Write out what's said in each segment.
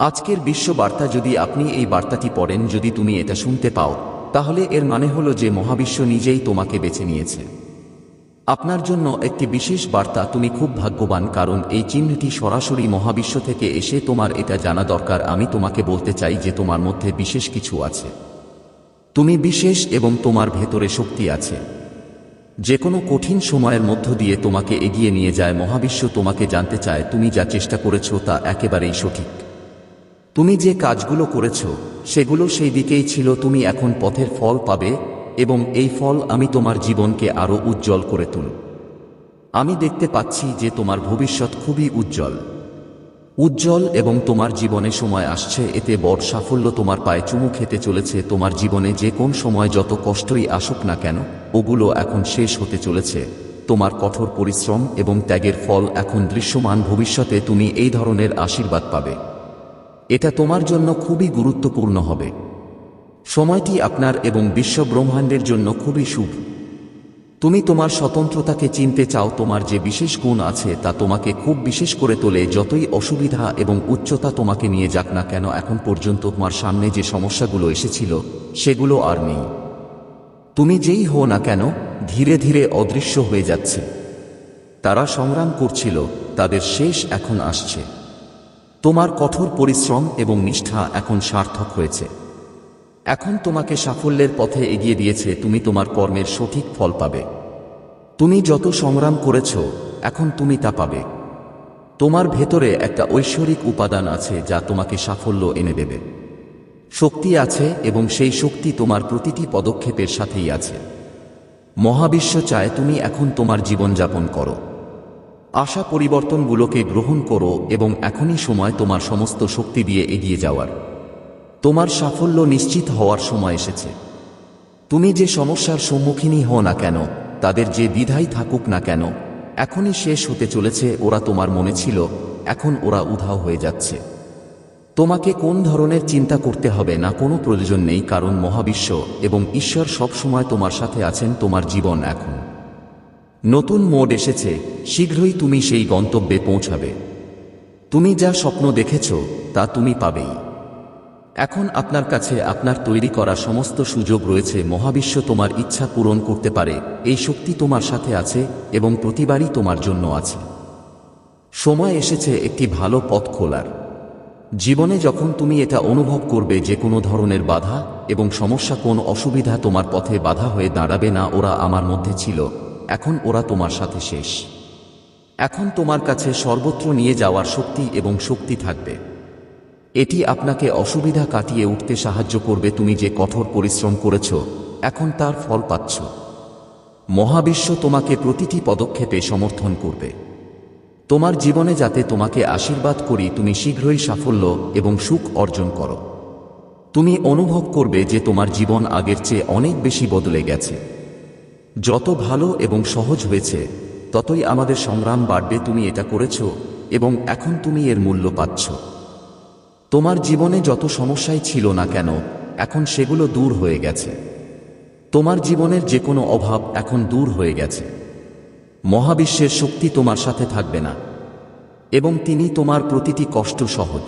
আজকের বিশ্ব বার্তা যদি আপনি এই বার্তাটি পড়েন, যদি তুমি এটা শুনতে পাও, তাহলে এর মানে হলো যে মহাবিশ্ব নিজেই তোমাকে বেছে নিয়েছে। আপনার জন্য একটি বিশেষ বার্তা তুমি খুব ভাগ্যবান, কারণ এই চিহ্নটি সরাসরি মহাবিশ্ব থেকে এসে তোমার এটা জানা দরকার। আমি তোমাকে বলতে চাই যে তোমার মধ্যে বিশেষ কিছু আছে। তুমি বিশেষ এবং তোমার ভেতরে শক্তি আছে। যে কোনো কঠিন সময়ের মধ্য দিয়ে তোমাকে এগিয়ে নিয়ে যায়। মহাবিশ্ব তোমাকে জানতে চায় তুমি যা চেষ্টা করেছ তা একেবারেই সঠিক। তুমি যে কাজগুলো করেছ, সেগুলো সেই দিকেই ছিল তুমি এখন পথের ফল পাবে এবং এই ফল আমি তোমার জীবনকে আরও উজ্জ্বল করে তুলব। আমি দেখতে পাচ্ছি যে তোমার ভবিষ্যৎ খুবই উজ্জ্বল। উজ্জ্বল এবং তোমার জীবনে সময় আসছে, এতে বড় সাফল্য তোমার পায়ে চুমু খেতে চলেছে, তোমার জীবনে যে কোন সময় যত কষ্টই আসুক না কেন, ওগুলো এখন শেষ হতে চলেছে। তোমার কঠোর পরিশ্রম এবং ত্যাগের ফল এখন দৃশ্যমান ভবিষ্যতে তুমি এই ধরনের আশীর্বাদ পাবে। এটা তোমার জন্য খুবই গুরুত্বপূর্ণ হবে। সময়টি আপনার এবং বিশ্ব ব্রহ্মাণ্ডের জন্য খুবই শুভ। তুমি তোমার স্বতন্ত্রতাকে চিনতে চাও, তোমার যে বিশেষ গুণ আছে তা তোমাকে খুব বিশেষ করে তোলে, যতই অসুবিধা এবং উচ্চতা তোমাকে নিয়ে যাক না কেন, এখন পর্যন্ত তোমার সামনে যে সমস্যাগুলো এসেছিল, সেগুলো আর নেই। তুমি যেই হও না কেন, ধীরে ধীরে অদৃশ্য হয়ে যাচ্ছে। তারা সংগ্রাম করছিল, তাদের শেষ এখন আসছে। তোমার কঠোর পরিশ্রম এবং নিষ্ঠা এখন সার্থক হয়েছে। এখন তোমাকে সাফল্যের পথে এগিয়ে দিয়েছে, তুমি তোমার কর্মের সঠিক ফল পাবে। তুমি যত সংগ্রাম করেছ, এখন তুমি তা পাবে। তোমার ভেতরে একটা ঐশ্বরিক উপাদান আছে যা তোমাকে সাফল্য এনে দেবে। শক্তি আছে এবং সেই শক্তি তোমার প্রতিটি পদক্ষেপের সাথেই আছে। মহাবিশ্ব চায় তুমি এখন তোমার জীবনযাপন করো। আশা পরিবর্তনগুলোকে গ্রহণ করো এবং এখনই সময় তোমার সমস্ত শক্তি দিয়ে এগিয়ে যাওয়ার। তোমার সাফল্য নিশ্চিত হওয়ার সময় এসেছে। তুমি যে সমস্যার সম্মুখীনই হও না কেন, তাদের যে দ্বিধাই থাকুক না কেন, এখনই শেষ হতে চলেছে ওরা তোমার মনে ছিল, এখন ওরা উধাও হয়ে যাচ্ছে। তোমাকে কোন ধরনের চিন্তা করতে হবে না কোনো প্রয়োজন নেই কারণ মহাবিশ্ব এবং ঈশ্বর সবসময় তোমার সাথে আছেন, তোমার জীবন এখন। নতুন মোড এসেছে, শীঘ্রই তুমি সেই গন্তব্যে পৌঁছাবে। তুমি যা স্বপ্ন দেখেছ, তা তুমি পাবেই। এখন আপনার কাছে আপনার তৈরি করা সমস্ত সুযোগ রয়েছে, মহাবিশ্ব তোমার ইচ্ছা পূরণ করতে পারে, এই শক্তি তোমার সাথে আছে এবং প্রতিবারই তোমার জন্য আছে। সময় এসেছে একটি ভালো পথ খোলার। জীবনে যখন তুমি এটা অনুভব করবে, যে কোনো ধরনের বাধা এবং সমস্যা, কোন অসুবিধা তোমার পথে বাধা হয়ে দাঁড়াবে না, ওরা আমার মধ্যে ছিল। এখন ওরা তোমার সাথে শেষ। এখন তোমার কাছে সর্বত্র নিয়ে যাওয়ার শক্তি এবং শক্তি থাকবে। এটি আপনাকে অসুবিধা কাটিয়ে উঠতে সাহায্য করবে তুমি যে কঠোর পরিশ্রম করেছ, এখন তার ফল পাচ্ছ। মহাবিশ্ব তোমাকে প্রতিটি পদক্ষেপে সমর্থন করবে। তোমার জীবনে যাতে তোমাকে আশীর্বাদ করি, তুমি শীঘ্রই সাফল্য এবং সুখ অর্জন করো। তুমি অনুভব করবে যে তোমার জীবন আগের চেয়ে অনেক বেশি বদলে গেছে। যত ভালো এবং সহজ হয়েছে, ততই আমাদের সংগ্রাম বাড়বে, তুমি এটা করেছ এবং এখন তুমি এর মূল্য পাচ্ছ। তোমার জীবনে যত সমস্যাই ছিল না কেন, এখন সেগুলো দূর হয়ে গেছে। তোমার জীবনের যে কোনো অভাব এখন দূর হয়ে গেছে। মহাবিশ্বের শক্তি তোমার সাথে থাকবে না, এবং তিনি তোমার প্রতিটি কষ্ট সহজ।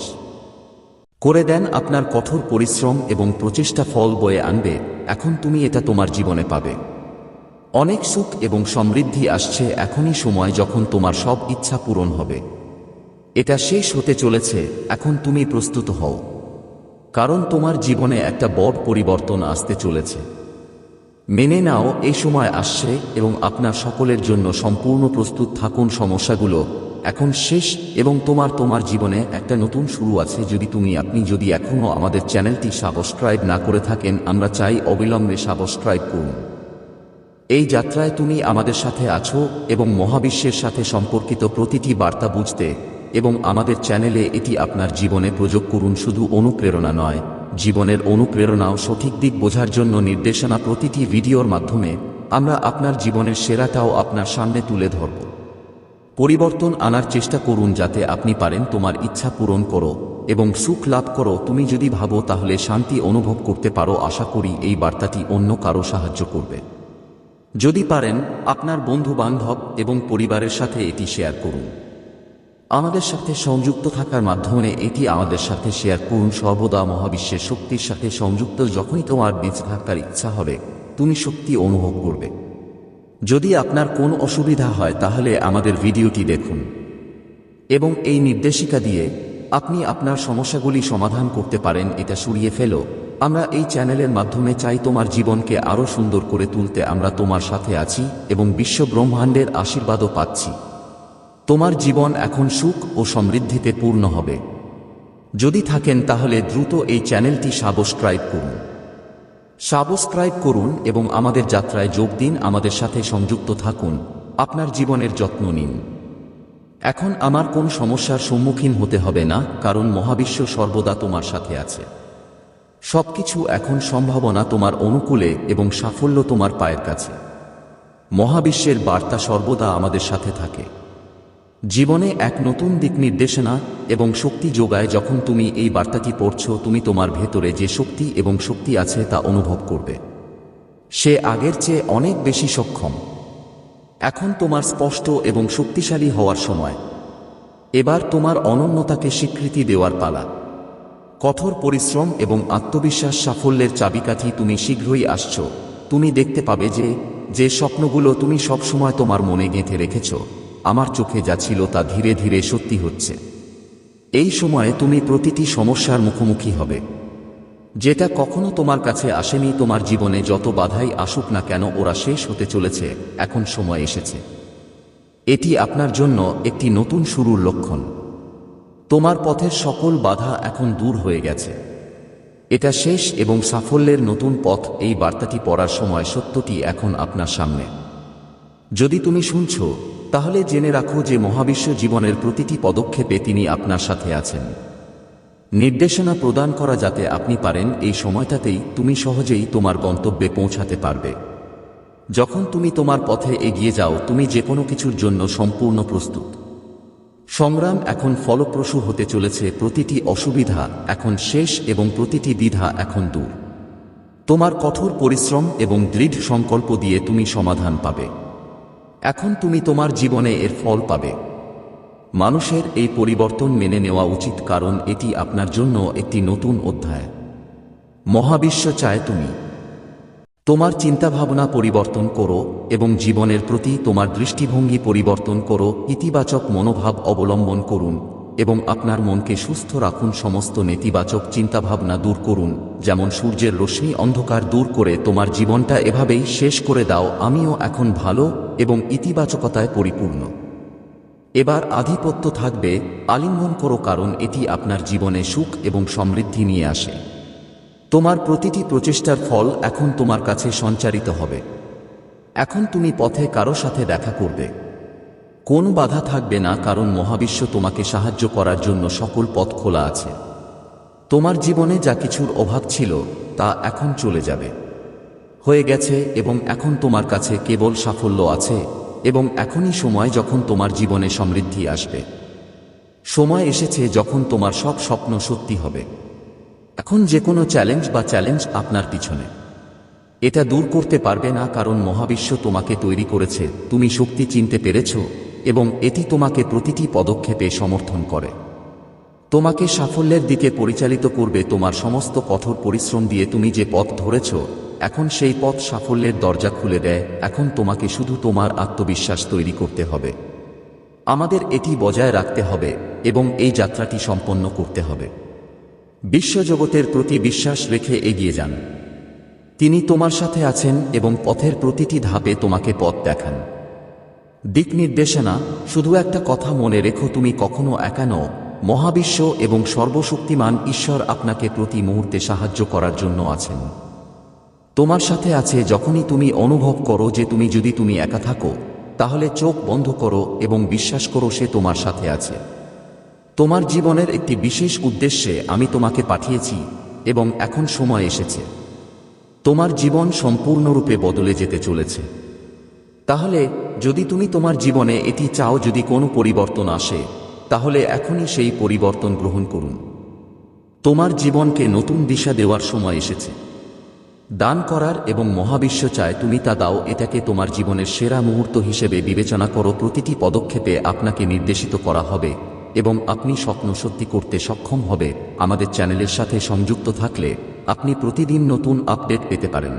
করে দেন আপনার কঠোর পরিশ্রম এবং প্রচেষ্টা ফল বয়ে আনবে, এখন তুমি এটা তোমার জীবনে পাবে। অনেক সুখ এবং সমৃদ্ধি আসছে এখনই সময় যখন তোমার সব ইচ্ছা পূরণ হবে। এটা শেষ হতে চলেছে, এখন তুমি প্রস্তুত হও। কারণ তোমার জীবনে একটা বড় পরিবর্তন আসতে চলেছে। মেনে নাও, এই সময় আসছে এবং আপনার সকলের জন্য সম্পূর্ণ প্রস্তুত থাকুন সমস্যাগুলো। এখন শেষ এবং তোমার তোমার জীবনে একটা নতুন শুরু আছে যদি তুমি আপনি যদি এখনও আমাদের চ্যানেলটি সাবস্ক্রাইব না করে থাকেন, আমরা চাই অবিলম্বে সাবস্ক্রাইব করুন। এই যাত্রায় তুমি আমাদের সাথে আছো এবং মহাবিশ্বের সাথে সম্পর্কিত প্রতিটি বার্তা বুঝতে এবং আমাদের চ্যানেলে এটি আপনার জীবনে প্রযোগ করুন শুধু অনুপ্রেরণা নয়। জীবনের অনুপ্রেরণাও সঠিক দিক বোঝার জন্য নির্দেশনা প্রতিটি ভিডিওর মাধ্যমে আমরা আপনার জীবনের সেরাটাও আপনার সামনে তুলে ধরব। পরিবর্তন আনার চেষ্টা করুন যাতে আপনি পারেন তোমার ইচ্ছা পূরণ করো এবং সুখ লাভ করো। তুমি যদি ভাবো তাহলে শান্তি অনুভব করতে পারো। আশা করি এই বার্তাটি অন্য কারও সাহায্য করবে। যদি পারেন, আপনার বন্ধু বান্ধব এবং পরিবারের সাথে এটি শেয়ার করুন। আমাদের সাথে সংযুক্ত থাকার মাধ্যমে এটি আমাদের সাথে শেয়ার করুন। সর্বদা মহাবিশ্বের শক্তির সাথে সংযুক্ত যখনই তোমার বেঁচে থাকার ইচ্ছা হবে, তুমি শক্তি অনুভব করবে। যদি আপনার কোনো অসুবিধা হয়, তাহলে আমাদের ভিডিওটি দেখুন। এবং এই নির্দেশিকা দিয়ে আপনি আপনার সমস্যাগুলি সমাধান করতে পারেন, এটা সরিয়ে ফেলো। আমরা এই চ্যানেলের মাধ্যমে চাই তোমার জীবনকে আরও সুন্দর করে তুলতে আমরা তোমার সাথে আছি এবং বিশ্ব ব্রহ্মাণ্ডের আশীর্বাদও পাচ্ছি। তোমার জীবন এখন সুখ ও সমৃদ্ধিতে পূর্ণ হবে। যদি থাকেন তাহলে দ্রুত এই চ্যানেলটি সাবস্ক্রাইব করুন। সাবস্ক্রাইব করুন এবং আমাদের যাত্রায় যোগ দিন, আমাদের সাথে সংযুক্ত থাকুন। আপনার জীবনের যত্ন নিন। এখন আমার কোন সমস্যার সম্মুখীন হতে হবে না, কারণ মহাবিশ্ব সর্বদা তোমার সাথে আছে। সবকিছু এখন সম্ভাবনা তোমার অনুকূলে এবং সাফল্য তোমার পায়ের কাছে। মহাবিশ্বের বার্তা সর্বদা আমাদের সাথে থাকে। জীবনে এক নতুন দিক নির্দেশনা এবং শক্তি যোগায় যখন তুমি এই বার্তাটি পড়ছ, তুমি তোমার ভেতরে যে শক্তি এবং শক্তি আছে তা অনুভব করবে। সে আগের চেয়ে অনেক বেশি সক্ষম। এখন তোমার স্পষ্ট এবং শক্তিশালী হওয়ার সময়। এবার তোমার অনন্যতাকে স্বীকৃতি দেওয়ার পালা। কঠোর পরিশ্রম এবং আত্মবিশ্বাস সাফল্যের চাবিকাঠি তুমি শীঘ্রই আসছ। তুমি দেখতে পাবে যে যে স্বপ্নগুলো তুমি সবসময় তোমার মনে গেঁথে রেখেছ, আমার চোখে যা ছিল তা ধীরে ধীরে সত্যি হচ্ছে। এই সময়ে তুমি প্রতিটি সমস্যার মুখোমুখি হবে। যেটা কখনো তোমার কাছে আসেনি, তোমার জীবনে যত বাধাই আসুক না কেন ওরা শেষ হতে চলেছে, এখন সময় এসেছে। এটি আপনার জন্য একটি নতুন শুরুর লক্ষণ। তোমার পথের সকল বাধা এখন দূর হয়ে গেছে। এটা শেষ এবং সাফল্যের নতুন পথ এই বার্তাটি পড়ার সময় সত্যটি এখন আপনার সামনে। যদি তুমি শুনছ, তাহলে জেনে রাখো যে মহাবিশ্ব জীবনের প্রতিটি পদক্ষেপে তিনি আপনার সাথে আছেন। নির্দেশনা প্রদান করা যাতে আপনি পারেন, এই সময়টাতেই তুমি সহজেই তোমার গন্তব্যে পৌঁছাতে পারবে। যখন তুমি তোমার পথে এগিয়ে যাও, তুমি যে কোনো কিছুর জন্য সম্পূর্ণ প্রস্তুত। সংগ্রাম এখন ফলপ্রসূ হতে চলেছে, প্রতিটি অসুবিধা এখন শেষ এবং প্রতিটি দ্বিধা এখন দূর। তোমার কঠোর পরিশ্রম এবং দৃঢ় সংকল্প দিয়ে তুমি সমাধান পাবে। এখন তুমি তোমার জীবনে এর ফল পাবে। মানুষের এই পরিবর্তন মেনে নেওয়া উচিত, কারণ এটি আপনার জন্য একটি নতুন অধ্যায়। মহাবিশ্ব চায় তুমি। তোমার চিন্তাভাবনা পরিবর্তন করো এবং জীবনের প্রতি তোমার দৃষ্টিভঙ্গি পরিবর্তন করো, ইতিবাচক মনোভাব অবলম্বন করুন এবং আপনার মনকে সুস্থ রাখুন। সমস্ত নেতিবাচক চিন্তাভাবনা দূর করুন, যেমন সূর্যের রশ্মি অন্ধকার দূর করে তোমার জীবনটা এভাবেই শেষ করে দাও। আমিও এখন ভালো এবং ইতিবাচকতায় পরিপূর্ণ। এবার আধিপত্য থাকবে, আলিঙ্গন করো কারণ এটি আপনার জীবনে সুখ এবং সমৃদ্ধি নিয়ে আসে। তোমার প্রতিটি প্রচেষ্টার ফল এখন তোমার কাছে সঞ্চারিত হবে। এখন তুমি পথে কারও সাথে দেখা করবে। কোন বাধা থাকবে না, কারণ মহাবিশ্ব তোমাকে সাহায্য করার জন্য সকল পথ খোলা আছে। তোমার জীবনে যা কিছুর অভাব ছিল, তা এখন চলে যাবে। হয়ে গেছে এবং এখন তোমার কাছে কেবল সাফল্য আছে এবং এখনই সময় যখন তোমার জীবনে সমৃদ্ধি আসবে। সময় এসেছে যখন তোমার সব স্বপ্ন সত্যি হবে। এখন যে কোনো চ্যালেঞ্জ বা চ্যালেঞ্জ আপনার পিছনে। এটা দূর করতে পারবে না কারণ মহাবিশ্ব তোমাকে তৈরি করেছে, তুমি শক্তি চিনতে পেরেছ, এবং এটি তোমাকে প্রতিটি পদক্ষেপে সমর্থন করে। তোমাকে সাফল্যের দিকে পরিচালিত করবে তোমার সমস্ত কঠোর পরিশ্রম দিয়ে তুমি যে পথ ধরেছ, এখন সেই পথ সাফল্যের দরজা খুলে দেয়, এখন তোমাকে শুধু তোমার আত্মবিশ্বাস তৈরি করতে হবে। আমাদের এটি বজায় রাখতে হবে, এবং এই যাত্রাটি সম্পন্ন করতে হবে। বিশ্বজগতের প্রতি বিশ্বাস রেখে এগিয়ে যান। তিনি তোমার সাথে আছেন এবং পথের প্রতিটি ধাপে তোমাকে পথ দেখান। দিক নির্দেশনা, শুধু একটা কথা মনে রেখো, তুমি কখনো একা নও। মহাবিশ্ব এবং সর্বশক্তিমান ঈশ্বর আপনাকে প্রতি মুহূর্তে সাহায্য করার জন্য আছেন। তোমার সাথে আছে যখনই তুমি অনুভব করো যে তুমি, যদি তুমি একা থাকো, তাহলে চোখ বন্ধ করো এবং বিশ্বাস করো সে তোমার সাথে আছে। তোমার জীবনের একটি বিশেষ উদ্দেশ্যে আমি তোমাকে পাঠিয়েছি এবং এখন সময় এসেছে। তোমার জীবন সম্পূর্ণরূপে বদলে যেতে চলেছে। তাহলে, যদি তুমি তোমার জীবনে এটি চাও যদি কোনো পরিবর্তন আসে, তাহলে এখনই সেই পরিবর্তন গ্রহণ করুন। তোমার জীবনকে নতুন দিশা দেওয়ার সময় এসেছে। দান করার এবং মহাবিশ্ব চায় তুমি তা দাও, এটাকে তোমার জীবনের সেরা মুহূর্ত হিসেবে বিবেচনা করো, প্রতিটি পদক্ষেপে আপনাকে নির্দেশিত করা হবে। এবং আপনি স্বপ্ন সত্যি করতে সক্ষম হবে, আমাদের চ্যানেলের সাথে সংযুক্ত থাকলে আপনি প্রতিদিন নতুন আপডেট পেতে পারেন।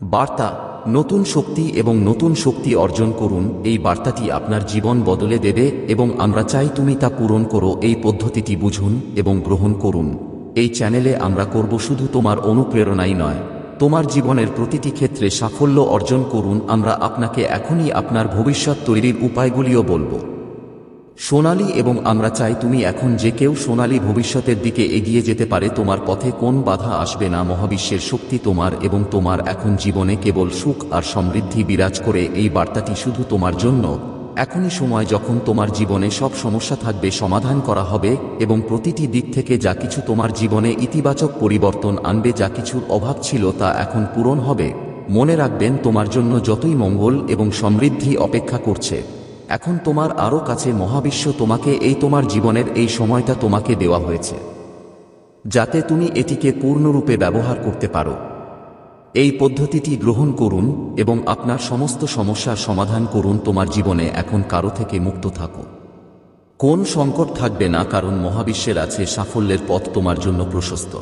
বার্তা, নতুন শক্তি এবং নতুন শক্তি অর্জন করুন, এই বার্তাটি আপনার জীবন বদলে দেবে এবং আমরা চাই তুমি তা পূরণ করো, এই পদ্ধতিটি বুঝুন এবং গ্রহণ করুন। এই চ্যানেলে আমরা করব শুধু তোমার অনুপ্রেরণাই নয়, তোমার জীবনের প্রতিটি ক্ষেত্রে সাফল্য অর্জন করুন, আমরা আপনাকে এখনই আপনার ভবিষ্যৎ তৈরির উপায়গুলিও বলব। সোনালী এবং আমরা চাই তুমি এখন যে কেউ সোনালি ভবিষ্যতের দিকে এগিয়ে যেতে পারে, তোমার পথে কোন বাধা আসবে না। মহাবিশ্বের শক্তি তোমার এবং তোমার এখন জীবনে কেবল সুখ আর সমৃদ্ধি বিরাজ করে। এই বার্তাটি শুধু তোমার জন্য। এখনই সময় যখন তোমার জীবনে সব সমস্যা থাকবে, সমাধান করা হবে এবং প্রতিটি দিক থেকে যা কিছু তোমার জীবনে ইতিবাচক পরিবর্তন আনবে, যা কিছুর অভাব ছিল তা এখন পূরণ হবে। মনে রাখবেন, তোমার জন্য যতই মঙ্গল এবং সমৃদ্ধি অপেক্ষা করছে। এখন তোমার আরও কাছে মহাবিশ্ব তোমাকে, এই তোমার জীবনের এই সময়টা তোমাকে দেওয়া হয়েছে। যাতে তুমি এটিকে পূর্ণরূপে ব্যবহার করতে পারো। এই পদ্ধতিটি গ্রহণ করুন এবং আপনার সমস্ত সমস্যার সমাধান করুন তোমার জীবনে এখন কারও থেকে মুক্ত থাকো। কোন সংকট থাকবে না কারণ মহাবিশ্বের আছে সাফল্যের পথ তোমার জন্য প্রশস্ত।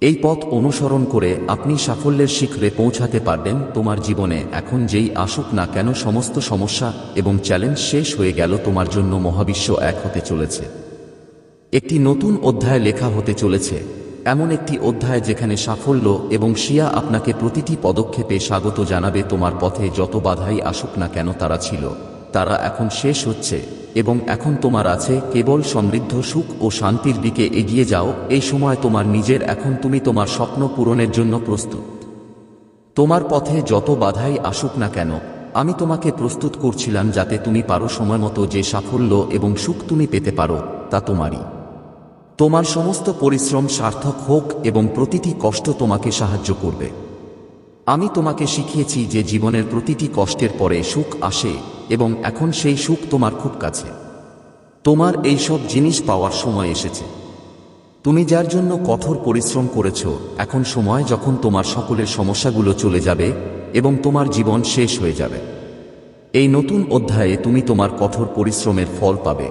এই পথ অনুসরণ করে আপনি সাফল্যের শিখরে পৌঁছাতে পারবেন তোমার জীবনে। এখন যেই আসুক না কেন সমস্ত সমস্যা এবং চ্যালেঞ্জ শেষ হয়ে গেল তোমার জন্য মহাবিশ্ব এক হতে চলেছে। একটি নতুন অধ্যায় লেখা হতে চলেছে। এমন একটি অধ্যায় যেখানে সাফল্য এবং শিয়া আপনাকে প্রতিটি পদক্ষেপে স্বাগত জানাবে তোমার পথে যত বাধাই আসুক না কেন তারা ছিল। তারা এখন শেষ হচ্ছে। এবং এখন তোমার আছে কেবল সমৃদ্ধ সুখ ও শান্তির দিকে এগিয়ে যাও। এই সময় তোমার নিজের, এখন তুমি তোমার স্বপ্ন পূরণের জন্য প্রস্তুত। তোমার পথে যত বাধাই আসুক না কেন, আমি তোমাকে প্রস্তুত করছিলাম যাতে তুমি পারো সময়মতো যে সাফল্য এবং সুখ তুমি পেতে পারো, তা তোমারই। তোমার সমস্ত পরিশ্রম সার্থক হোক এবং প্রতিটি কষ্ট তোমাকে সাহায্য করবে। আমি তোমাকে শিখিয়েছি যে জীবনের প্রতিটি কষ্টের পরে সুখ আসে এবং এখন সেই সুখ তোমার খুব কাছে। তোমার এই সব জিনিস পাওয়ার সময় এসেছে। তুমি যার জন্য কঠোর পরিশ্রম করেছ, এখন সময় যখন তোমার সকলের সমস্যাগুলো চলে যাবে এবং তোমার জীবন শেষ হয়ে যাবে। এই নতুন অধ্যায়ে তুমি তোমার কঠোর পরিশ্রমের ফল পাবে।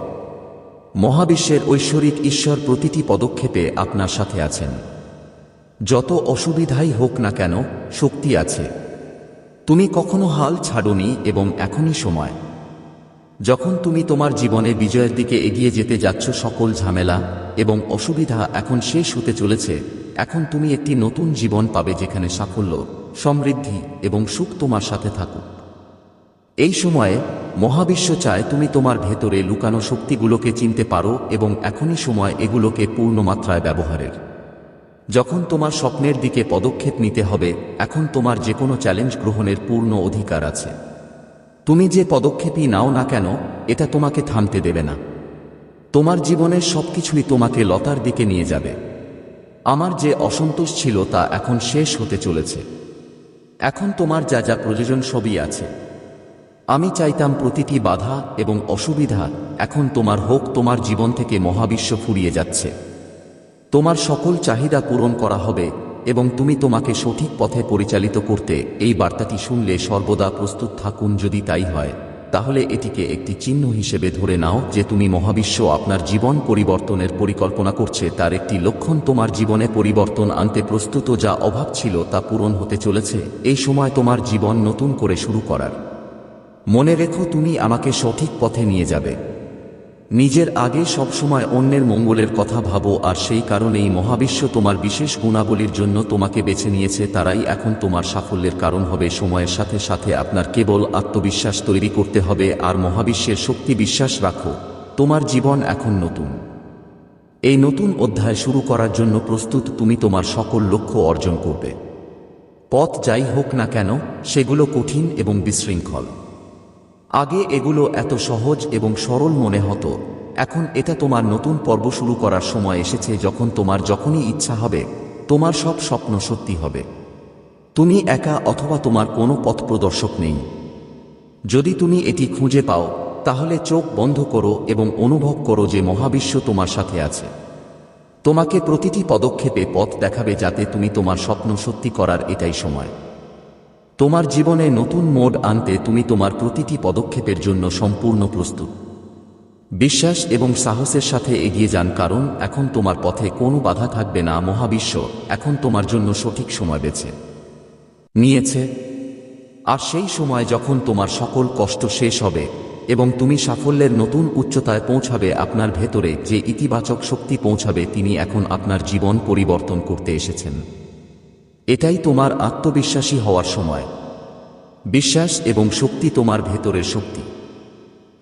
মহাবিশ্বের ঐশ্বরিক ঈশ্বর প্রতিটি পদক্ষেপে আপনার সাথে আছেন। যত অসুবিধাই হোক না কেন, শক্তি আছে। তুমি কখনো হাল ছাড়নি এবং এখনই সময়। যখন তুমি তোমার জীবনে বিজয়ের দিকে এগিয়ে যেতে যাচ্ছ সকল ঝামেলা এবং অসুবিধা এখন শেষ হতে চলেছে, এখন তুমি একটি নতুন জীবন পাবে যেখানে সাফল্য, সমৃদ্ধি এবং সুখ তোমার সাথে থাকুক। এই সময়ে মহাবিশ্ব চায় তুমি তোমার ভেতরে লুকানো শক্তিগুলোকে চিনতে পারো এবং এখনই সময় এগুলোকে পূর্ণমাত্রায় ব্যবহারের। যখন তোমার স্বপ্নের দিকে পদক্ষেপ নিতে হবে, এখন তোমার যে কোনো চ্যালেঞ্জ গ্রহণের পূর্ণ অধিকার আছে। তুমি যে পদক্ষেপই নাও না কেন, এটা তোমাকে থামতে দেবে না। তোমার জীবনের সবকিছুই তোমাকে লতার দিকে নিয়ে যাবে। আমার যে অসন্তোষ ছিল, তা এখন শেষ হতে চলেছে। এখন তোমার যা যা প্রয়োজন সবই আছে। আমি চাইতাম প্রতিটি বাধা এবং অসুবিধা এখন তোমার হোক, তোমার জীবন থেকে মহাবিশ্ব ফুরিয়ে যাচ্ছে। তোমার সকল চাহিদা পূরণ করা হবে এবং তুমি তোমাকে সঠিক পথে পরিচালিত করতে এই বার্তাটি শুনলে সর্বদা প্রস্তুত থাকুন যদি তাই হয়। তাহলে এটিকে একটি চিহ্ন হিসেবে ধরে নাও যে তুমি মহাবিশ্ব আপনার জীবন পরিবর্তনের পরিকল্পনা করছে, তার একটি লক্ষণ তোমার জীবনে পরিবর্তন আনতে প্রস্তুত যা অভাব ছিল তা পূরণ হতে চলেছে, এই সময় তোমার জীবন নতুন করে শুরু করার। মনে রেখো তুমি আমাকে সঠিক পথে নিয়ে যাবে। নিজের আগে সবসময় অন্যের মঙ্গলের কথা ভাবো, আর সেই কারণেই মহাবিশ্ব তোমার বিশেষ গুণাবলীর জন্য তোমাকে বেছে নিয়েছে, তারাই এখন তোমার সাফল্যের কারণ হবে। সময়ের সাথে সাথে আপনার কেবল আত্মবিশ্বাস তৈরি করতে হবে, আর মহাবিশ্বের শক্তি বিশ্বাস রাখো। তোমার জীবন এখন নতুন। এই নতুন অধ্যায় শুরু করার জন্য প্রস্তুত তুমি তোমার সকল লক্ষ্য অর্জন করবে। পথ যাই হোক না কেন, সেগুলো কঠিন এবং বিশৃঙ্খল। আগে এগুলো এত সহজ এবং সরল মনে হতো। এখন এটা তোমার নতুন পর্ব শুরু করার সময় এসেছে যখন তোমার যখনই ইচ্ছা হবে, তোমার সব স্বপ্ন সত্যি হবে। তুমি একা অথবা তোমার কোনো পথ প্রদর্শক নেই। যদি তুমি এটি খুঁজে পাও, তাহলে চোখ বন্ধ করো এবং অনুভব করো যে মহাবিশ্ব তোমার সাথে আছে। তোমাকে প্রতিটি পদক্ষেপে পথ দেখাবে যাতে তুমি তোমার স্বপ্ন সত্যি করার এটাই সময়। তোমার জীবনে নতুন মোড আনতে তুমি তোমার প্রতিটি পদক্ষেপের জন্য সম্পূর্ণ প্রস্তুত। বিশ্বাস এবং সাহসের সাথে এগিয়ে যান কারণ এখন তোমার পথে কোনো বাধা থাকবে না, মহাবিশ্ব। এখন তোমার জন্য সঠিক সময় বেছে নিয়েছে। আর সেই সময় যখন তোমার সকল কষ্ট শেষ হবে এবং তুমি সাফল্যের নতুন উচ্চতায় পৌঁছাবে আপনার ভেতরে যে ইতিবাচক শক্তি পৌঁছাবে, তিনি এখন আপনার জীবন পরিবর্তন করতে এসেছেন। এটাই তোমার আত্মবিশ্বাসী হওয়ার সময়। বিশ্বাস এবং শক্তি তোমার ভেতরের শক্তি।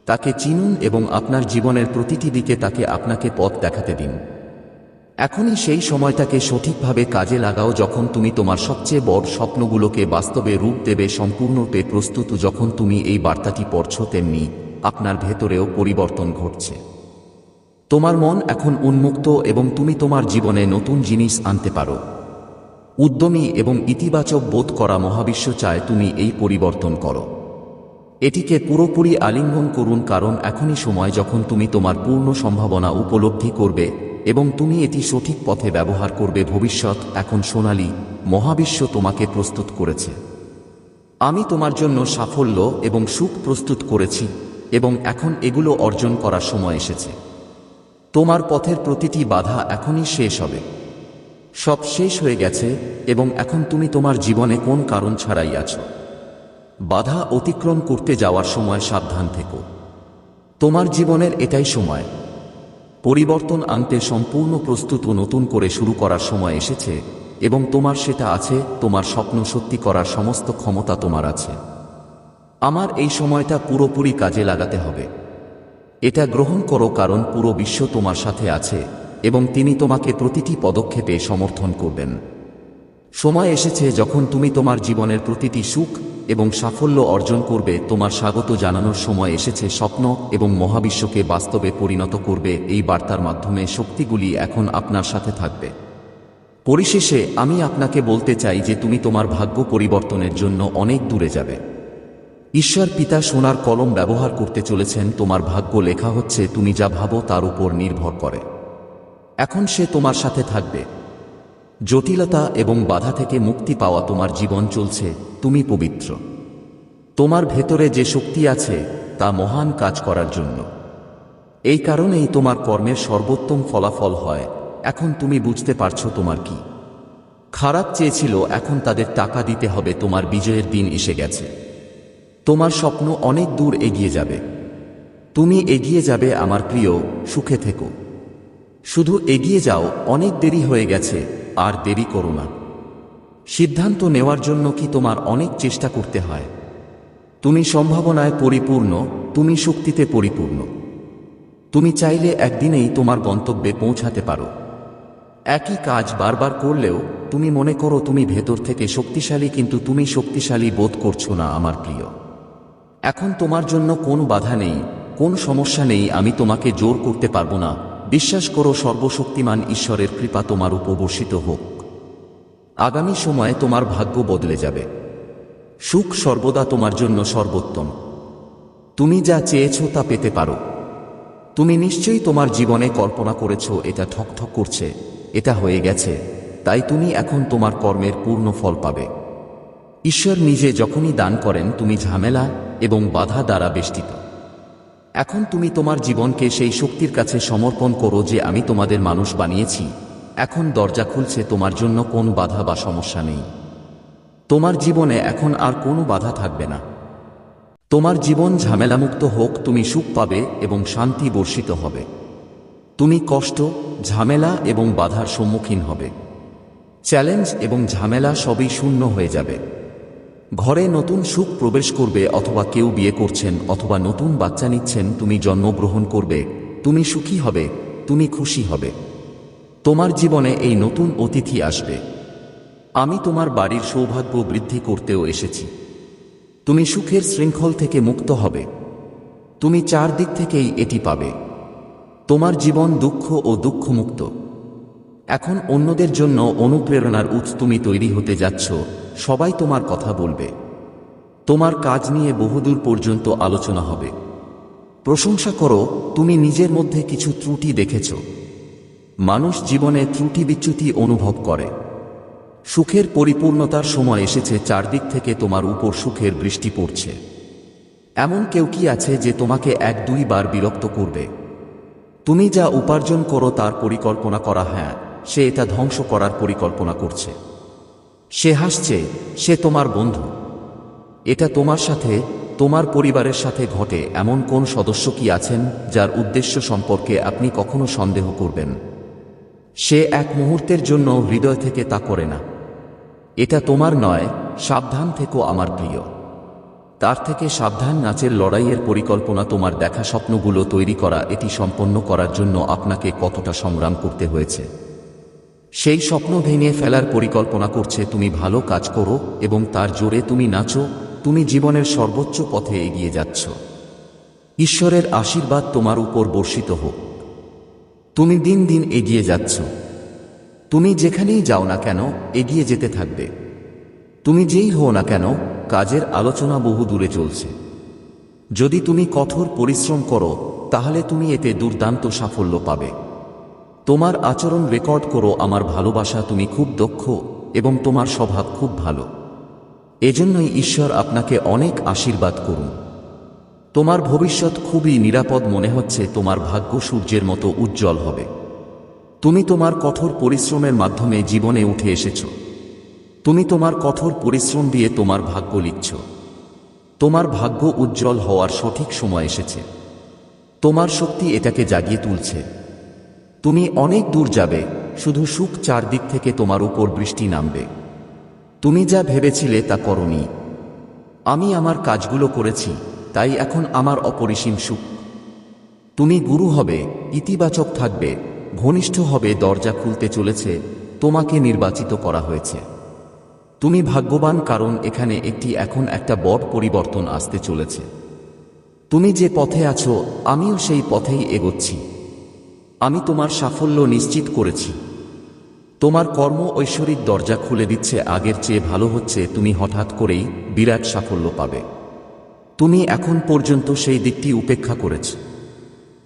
তাকে চিনুন এবং আপনার জীবনের প্রতিটি দিকে তাকে আপনাকে পথ দেখাতে দিন। এখনই সেই সময়টাকে সঠিকভাবে কাজে লাগাও যখন তুমি তোমার সবচেয়ে বড় স্বপ্নগুলোকে বাস্তবে রূপ দেবে, সম্পূর্ণরূপে প্রস্তুত যখন তুমি এই বার্তাটি পড়ছ, তেমনি আপনার ভেতরেও পরিবর্তন ঘটছে। তোমার মন এখন উন্মুক্ত এবং তুমি তোমার জীবনে নতুন জিনিস আনতে পারো। উদ্যমী এবং ইতিবাচক বোধ করা মহাবিশ্ব চায় তুমি এই পরিবর্তন করো। এটিকে পুরোপুরি আলিঙ্গন করুন কারণ এখনই সময় যখন তুমি তোমার পূর্ণ সম্ভাবনা উপলব্ধি করবে এবং তুমি এটি সঠিক পথে ব্যবহার করবে ভবিষ্যৎ, এখন সোনালী, মহাবিশ্ব তোমাকে প্রস্তুত করেছে। আমি তোমার জন্য সাফল্য এবং সুখ প্রস্তুত করেছি এবং এখন এগুলো অর্জন করার সময় এসেছে। তোমার পথের প্রতিটি বাধা এখনই শেষ হবে। সব শেষ হয়ে গেছে, এবং এখন তুমি তোমার জীবনে কোন কারণ ছাড়াই আছো? বাধা অতিক্রম করতে যাওয়ার সময় সাবধান থেকো। তোমার জীবনের এটাই সময়। পরিবর্তন আনতে সম্পূর্ণ প্রস্তুত নতুন করে শুরু করার সময় এসেছে, এবং তোমার সেটা আছে, তোমার স্বপ্ন সত্যি করার সমস্ত ক্ষমতা তোমার আছে। আমার এই সময়টা পুরোপুরি কাজে লাগাতে হবে। এটা গ্রহণ করো কারণ পুরো বিশ্ব তোমার সাথে আছে এবং তিনি তোমাকে প্রতিটি পদক্ষেপে সমর্থন করবেন। সময় এসেছে যখন তুমি তোমার জীবনের প্রতিটি সুখ এবং সাফল্য অর্জন করবে, তোমার স্বাগত জানানোর সময় এসেছে স্বপ্ন এবং মহাবিশ্বকে বাস্তবে পরিণত করবে এই বার্তার মাধ্যমে শক্তিগুলি এখন আপনার সাথে থাকবে। পরিশেষে আমি আপনাকে বলতে চাই যে তুমি তোমার ভাগ্য পরিবর্তনের জন্য অনেক দূরে যাবে। ঈশ্বর পিতা সোনার কলম ব্যবহার করতে চলেছেন, তোমার ভাগ্য লেখা হচ্ছে, তুমি যা ভাবো তার উপর নির্ভর করে। এখন সে তোমার সাথে থাকবে। জটিলতা এবং বাধা থেকে মুক্তি পাওয়া তোমার জীবন চলছে, তুমি পবিত্র। তোমার ভেতরে যে শক্তি আছে, তা মহান কাজ করার জন্য। এই কারণেই তোমার কর্মের সর্বোত্তম ফলাফল হয়। এখন তুমি বুঝতে পারছ তোমার কি। খারাপ চেয়েছিল, এখন তাদের টাকা দিতে হবে, তোমার বিজয়ের দিন এসে গেছে। তোমার স্বপ্ন অনেক দূর এগিয়ে যাবে। তুমি এগিয়ে যাবে, আমার প্রিয়, সুখে থেকো। শুধু এগিয়ে যাও, অনেক দেরি হয়ে গেছে, আর দেরি করো না। সিদ্ধান্ত নেওয়ার জন্য কি তোমার অনেক চেষ্টা করতে হয়। তুমি সম্ভাবনায় পরিপূর্ণ, তুমি শক্তিতে পরিপূর্ণ। তুমি চাইলে একদিনেই তোমার গন্তব্যে পৌঁছাতে পারো। একই কাজ বারবার করলেও, তুমি মনে করো তুমি ভেতর থেকে শক্তিশালী, কিন্তু তুমি শক্তিশালী বোধ করছ না, আমার প্রিয়। এখন তোমার জন্য কোনো বাধা নেই, কোন সমস্যা নেই, আমি তোমাকে জোর করতে পারব না। বিশ্বাস করো সর্বশক্তিমান ঈশ্বরের কৃপা তোমার উপর বর্ষিত হোক। আগামী সময়ে তোমার ভাগ্য বদলে যাবে। সুখ সর্বদা তোমার জন্য সর্বোত্তম। তুমি যা চেয়েছ তা পেতে পারো। তুমি নিশ্চয়ই তোমার জীবনে কল্পনা করেছ, এটা ঠকঠক করছে, এটা হয়ে গেছে, তাই তুমি এখন তোমার কর্মের পূর্ণ ফল পাবে। ঈশ্বর নিজে যখনই দান করেন, তুমি ঝামেলা এবং বাধা দ্বারা বেষ্টিত। এখন তুমি তোমার জীবনকে সেই শক্তির কাছে সমর্পণ করো যে আমি তোমাদের মানুষ বানিয়েছি। এখন দরজা খুলছে তোমার জন্য কোন বাধা বা সমস্যা নেই। তোমার জীবনে এখন আর কোনো বাধা থাকবে না। তোমার জীবন ঝামেলামুক্ত হোক, তুমি সুখ পাবে এবং শান্তি বর্ষিত হবে। তুমি কষ্ট, ঝামেলা এবং বাধার সম্মুখীন হবে। চ্যালেঞ্জ এবং ঝামেলা সবই শূন্য হয়ে যাবে। ঘরে নতুন সুখ প্রবেশ করবে অথবা কেউ বিয়ে করছেন অথবা নতুন বাচ্চা নিচ্ছেন, তুমি জন্মগ্রহণ করবে, তুমি সুখী হবে, তুমি খুশি হবে। তোমার জীবনে এই নতুন অতিথি আসবে। আমি তোমার বাড়ির সৌভাগ্য বৃদ্ধি করতেও এসেছি। তুমি সুখের শৃঙ্খল থেকে মুক্ত হবে। তুমি চারদিক থেকেই এটি পাবে। তোমার জীবন দুঃখ ও দুঃখমুক্ত। এখন অন্যদের জন্য অনুপ্রেরণার উৎস তুমি তৈরি হতে যাচ্ছ, সবাই তোমার কথা বলবে। তোমার কাজ নিয়ে বহুদূর পর্যন্ত আলোচনা হবে। প্রশংসা করো, তুমি নিজের মধ্যে কিছু ত্রুটি দেখেছ। মানুষ জীবনে ত্রুটি বিচ্যুতি অনুভব করে। সুখের পরিপূর্ণতার সময় এসেছে চারদিক থেকে তোমার উপর সুখের বৃষ্টি পড়ছে। এমন কেউ কি আছে যে তোমাকে এক দুই বার বিরক্ত করবে? তুমি যা উপার্জন করো তার পরিকল্পনা করা হ্যাঁ সে এটা ধ্বংস করার পরিকল্পনা করছে। সে হাসছে, সে তোমার বন্ধু। এটা তোমার সাথে, তোমার পরিবারের সাথে ঘটে এমন কোন সদস্য কি আছেন যার উদ্দেশ্য সম্পর্কে আপনি কখনো সন্দেহ করবেন? সে এক মুহূর্তের জন্য হৃদয় থেকে তা করে না। এটা তোমার নয়, সাবধান থেকো আমার প্রিয়। তার থেকে সাবধান নাচের লড়াইয়ের পরিকল্পনা তোমার দেখা স্বপ্নগুলো তৈরি করা, এটি সম্পন্ন করার জন্য আপনাকে কতটা সংগ্রাম করতে হয়েছে। সেই স্বপ্ন ভেঙে ফেলার পরিকল্পনা করছে, তুমি ভালো কাজ করো এবং তার জোরে তুমি নাচো, তুমি জীবনের সর্বোচ্চ পথে এগিয়ে যাচ্ছ। ঈশ্বরের আশীর্বাদ তোমার উপর বর্ষিত হোক। তুমি দিন দিন এগিয়ে যাচ্ছ। তুমি যেখানেই যাও না কেন, এগিয়ে যেতে থাকবে। তুমি যেই হও না কেন, কাজের আলোচনা বহু দূরে চলছে। যদি তুমি কঠোর পরিশ্রম করো, তাহলে তুমি এতে দুর্দান্ত সাফল্য পাবে। তোমার আচরণ রেকর্ড করো আমার ভালোবাসা তুমি খুব দক্ষ এবং তোমার স্বভাব খুব ভালো। এজন্যই ঈশ্বর আপনাকে অনেক আশীর্বাদ করুন। তোমার ভবিষ্যৎ খুবই নিরাপদ মনে হচ্ছে, তোমার ভাগ্য সূর্যের মতো উজ্জ্বল হবে। তুমি তোমার কঠোর পরিশ্রমের মাধ্যমে জীবনে উঠে এসেছ। তুমি তোমার কঠোর পরিশ্রম দিয়ে তোমার ভাগ্য লিখছ। তোমার ভাগ্য উজ্জ্বল হওয়ার সঠিক সময় এসেছে। তোমার শক্তি এটাকে জাগিয়ে তুলছে। তুমি অনেক দূর যাবে, শুধু সুখ চারদিক থেকে তোমার উপর বৃষ্টি নামবে। তুমি যা ভেবেছিলে তা করনি। আমি আমার কাজগুলো করেছি, তাই এখন আমার অপরিসীম সুখ। তুমি গুরু হবে, ইতিবাচক থাকবে, ঘনিষ্ঠ হবে, দরজা খুলতে চলেছে, তোমাকে নির্বাচিত করা হয়েছে। তুমি ভাগ্যবান কারণ এখানে একটি এখন একটা বড় পরিবর্তন আসতে চলেছে। তুমি যে পথে আছো, আমিও সেই পথেই এগোচ্ছি। আমি তোমার সাফল্য নিশ্চিত করেছি। তোমার কর্ম ঐশ্বরিক দরজা খুলে দিচ্ছে, আগের চেয়ে ভালো হচ্ছে, তুমি হঠাৎ করেই বিরাট সাফল্য পাবে। তুমি এখন পর্যন্ত সেই দিকটি উপেক্ষা করেছ।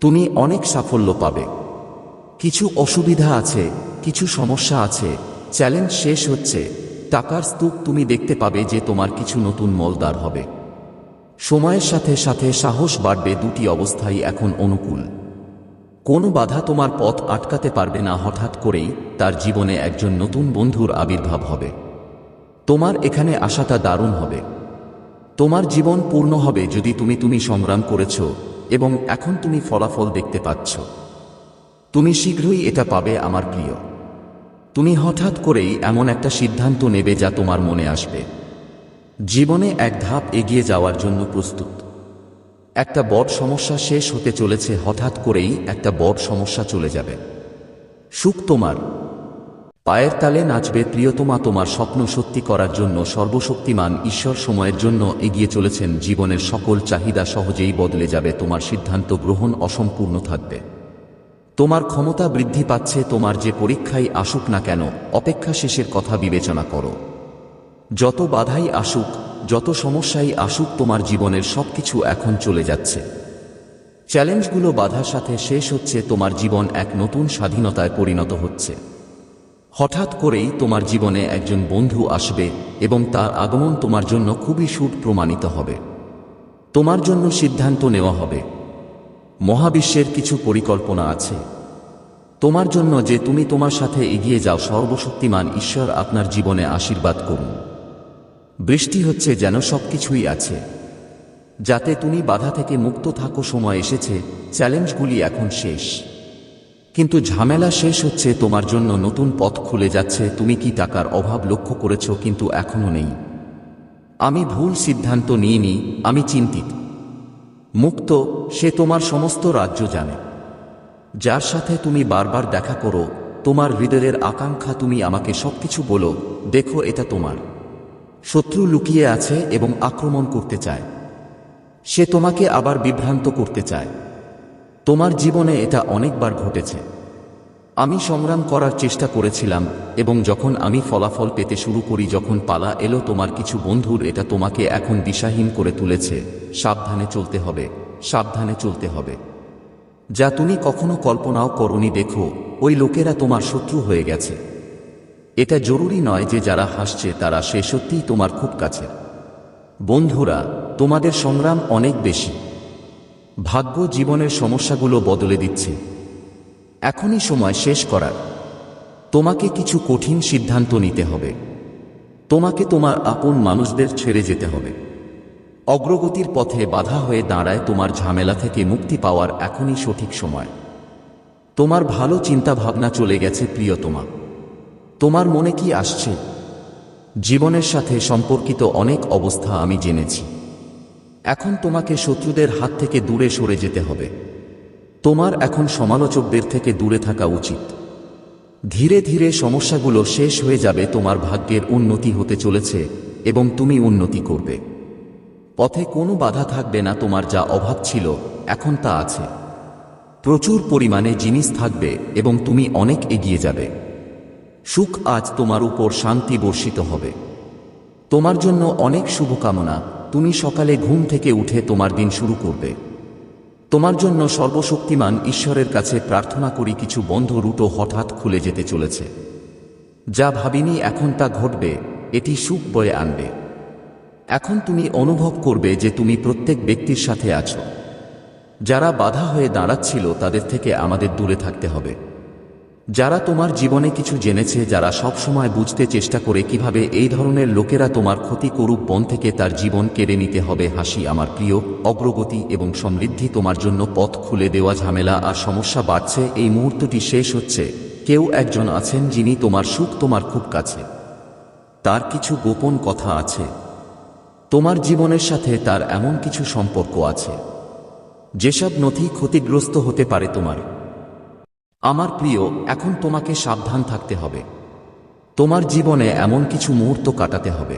তুমি অনেক সাফল্য পাবে। কিছু অসুবিধা আছে, কিছু সমস্যা আছে, চ্যালেঞ্জ শেষ হচ্ছে, টাকার স্তূপ তুমি দেখতে পাবে যে তোমার কিছু নতুন মলদার হবে। সময়ের সাথে সাথে সাহস বাড়বে, দুটি অবস্থাই এখন অনুকূল। কোনো বাধা তোমার পথ আটকাতে পারবে না হঠাৎ করেই তার জীবনে একজন নতুন বন্ধুর আবির্ভাব হবে। তোমার এখানে আসাটা দারুণ হবে। তোমার জীবন পূর্ণ হবে যদি তুমি তুমি সংগ্রাম করেছ এবং এখন তুমি ফলাফল দেখতে পাচ্ছ। তুমি শীঘ্রই এটা পাবে আমার প্রিয়। তুমি হঠাৎ করেই এমন একটা সিদ্ধান্ত নেবে যা তোমার মনে আসবে। জীবনে এক ধাপ এগিয়ে যাওয়ার জন্য প্রস্তুত। একটা বড় সমস্যা শেষ হতে চলেছে, হঠাৎ করেই একটা বড় সমস্যা চলে যাবে। সুখ তোমার। পায়ের তালে নাচবে প্রিয়তমা তোমার স্বপ্ন সত্যি করার জন্য সর্বশক্তিমান ঈশ্বর সময়ের জন্য এগিয়ে চলেছেন, জীবনের সকল চাহিদা সহজেই বদলে যাবে, তোমার সিদ্ধান্ত গ্রহণ অসম্পূর্ণ থাকবে। তোমার ক্ষমতা বৃদ্ধি পাচ্ছে, তোমার যে পরীক্ষাই আসুক না কেন, অপেক্ষা শেষের কথা বিবেচনা করো। যত বাধাই আসুক যত সমস্যাই আসুক তোমার জীবনের সবকিছু এখন চলে যাচ্ছে। চ্যালেঞ্জগুলো বাধার সাথে শেষ হচ্ছে, তোমার জীবন এক নতুন স্বাধীনতায় পরিণত হচ্ছে। হঠাৎ করেই তোমার জীবনে একজন বন্ধু আসবে এবং তার আগমন তোমার জন্য খুবই সুট প্রমাণিত হবে। তোমার জন্য সিদ্ধান্ত নেওয়া হবে। মহাবিশ্বের কিছু পরিকল্পনা আছে। তোমার জন্য যে তুমি তোমার সাথে এগিয়ে যাও সর্বশক্তিমান ঈশ্বর আপনার জীবনে আশীর্বাদ করুন। বৃষ্টি হচ্ছে যেন সবকিছুই আছে। যাতে তুমি বাধা থেকে মুক্ত থাকো সময় এসেছে, চ্যালেঞ্জগুলি এখন শেষ। কিন্তু ঝামেলা শেষ হচ্ছে তোমার জন্য নতুন পথ খুলে যাচ্ছে, তুমি কি টাকার অভাব লক্ষ্য করেছ কিন্তু এখনও নেই। আমি ভুল সিদ্ধান্ত নিইনি, আমি চিন্তিত। মুক্ত, সে তোমার সমস্ত রাজ্য জানে। যার সাথে তুমি বারবার দেখা করো, তোমার হৃদয়ের আকাঙ্ক্ষা তুমি আমাকে সবকিছু বলো, দেখো এটা তোমার। শত্রু লুকিয়ে আছে এবং আক্রমণ করতে চায়। সে তোমাকে আবার বিভ্রান্ত করতে চায়। তোমার জীবনে এটা অনেকবার ঘটেছে। আমি সংগ্রাম করার চেষ্টা করেছিলাম এবং যখন আমি ফলাফল পেতে শুরু করি, যখন পালা এলো, তোমার কিছু বন্ধুর এটা তোমাকে এখন দিশাহীন করে তুলেছে। সাবধানে চলতে হবে, সাবধানে চলতে হবে। যা তুমি কখনো কল্পনাও করনি, দেখো, ওই লোকেরা তোমার শত্রু হয়ে গেছে। এটা জরুরি নয় যে যারা হাসছে তারা সে সত্যিই তোমার খুব কাছে। বন্ধুরা, তোমাদের সংগ্রাম অনেক বেশি। ভাগ্য জীবনের সমস্যাগুলো বদলে দিচ্ছে। এখনই সময় শেষ করার। তোমাকে কিছু কঠিন সিদ্ধান্ত নিতে হবে। তোমাকে তোমার আপন মানুষদের ছেড়ে যেতে হবে। অগ্রগতির পথে বাধা হয়ে দাঁড়ায় তোমার ঝামেলা থেকে মুক্তি পাওয়ার এখনই সঠিক সময়। তোমার ভালো চিন্তা ভাবনা চলে গেছে প্রিয়তমা। তোমার মনে কি আসছে? জীবনের সাথে সম্পর্কিত অনেক অবস্থা আমি জেনেছি। এখন তোমাকে শত্রুদের হাত থেকে দূরে সরে যেতে হবে। তোমার এখন সমালোচকদের থেকে দূরে থাকা উচিত। ধীরে ধীরে সমস্যাগুলো শেষ হয়ে যাবে, তোমার ভাগ্যের উন্নতি হতে চলেছে এবং তুমি উন্নতি করবে। পথে কোনো বাধা থাকবে না, তোমার যা অভাব ছিল, এখন তা আছে। প্রচুর পরিমাণে জিনিস থাকবে এবং তুমি অনেক এগিয়ে যাবে। সুখ আজ তোমার উপর শান্তি বর্ষিত হবে। তোমার জন্য অনেক শুভকামনা, তুমি সকালে ঘুম থেকে উঠে তোমার দিন শুরু করবে। তোমার জন্য সর্বশক্তিমান ঈশ্বরের কাছে প্রার্থনা করি কিছু বন্ধ রুটো হঠাৎ খুলে যেতে চলেছে। যা ভাবিনি এখন তা ঘটবে, এটি সুখ বয়ে আনবে। এখন তুমি অনুভব করবে যে তুমি প্রত্যেক ব্যক্তির সাথে আছো। যারা বাধা হয়ে দাঁড়াচ্ছিল তাদের থেকে আমাদের দূরে থাকতে হবে। যারা তোমার জীবনে কিছু জেনেছে, যারা সব সময় বুঝতে চেষ্টা করে কীভাবে এই ধরনের লোকেরা তোমার ক্ষতি করুক, বন থেকে তার জীবন কেড়ে নিতে হবে। হাসি আমার প্রিয়, অগ্রগতি এবং সমৃদ্ধি তোমার জন্য পথ খুলে দেওয়া ঝামেলা আর সমস্যা বাড়ছে। এই মুহূর্তটি শেষ হচ্ছে। কেউ একজন আছেন যিনি তোমার সুখ তোমার খুব কাছে। তার কিছু গোপন কথা আছে। তোমার জীবনের সাথে তার এমন কিছু সম্পর্ক আছে। যেসব নথি ক্ষতিগ্রস্ত হতে পারে তোমার। আমার প্রিয়, এখন তোমাকে সাবধান থাকতে হবে। তোমার জীবনে এমন কিছু মুহূর্ত কাটাতে হবে।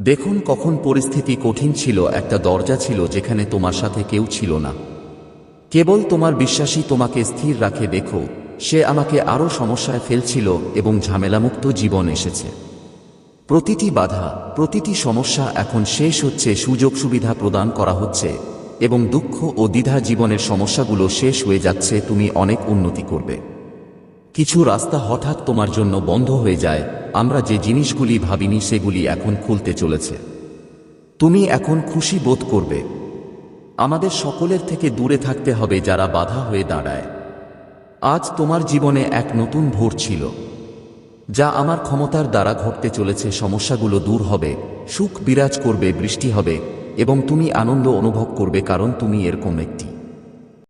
দেখুন কখন পরিস্থিতি কঠিন ছিল, একটা দরজা ছিল যেখানে তোমার সাথে কেউ ছিল না। কেবল তোমার বিশ্বাসী তোমাকে স্থির রাখে, দেখো, সে আমাকে আরও সমস্যায় ফেলছিল এবং ঝামেলামুক্ত জীবন এসেছে। প্রতিটি বাধা, প্রতিটি সমস্যা এখন শেষ হচ্ছে সুযোগ সুবিধা প্রদান করা হচ্ছে। এবং দুঃখ ও দ্বিধা জীবনের সমস্যাগুলো শেষ হয়ে যাচ্ছে, তুমি অনেক উন্নতি করবে। কিছু রাস্তা হঠাৎ তোমার জন্য বন্ধ হয়ে যায়, আমরা যে জিনিসগুলি ভাবিনি সেগুলি এখন খুলতে চলেছে। তুমি এখন খুশি বোধ করবে। আমাদের সকলের থেকে দূরে থাকতে হবে যারা বাধা হয়ে দাঁড়ায়। আজ তোমার জীবনে এক নতুন ভোর ছিল, যা আমার ক্ষমতার দ্বারা ঘটতে চলেছে, সমস্যাগুলো দূর হবে, সুখ বিরাজ করবে, বৃষ্টি হবে এবং তুমি আনন্দ অনুভব করবে কারণ তুমি এরকম একটি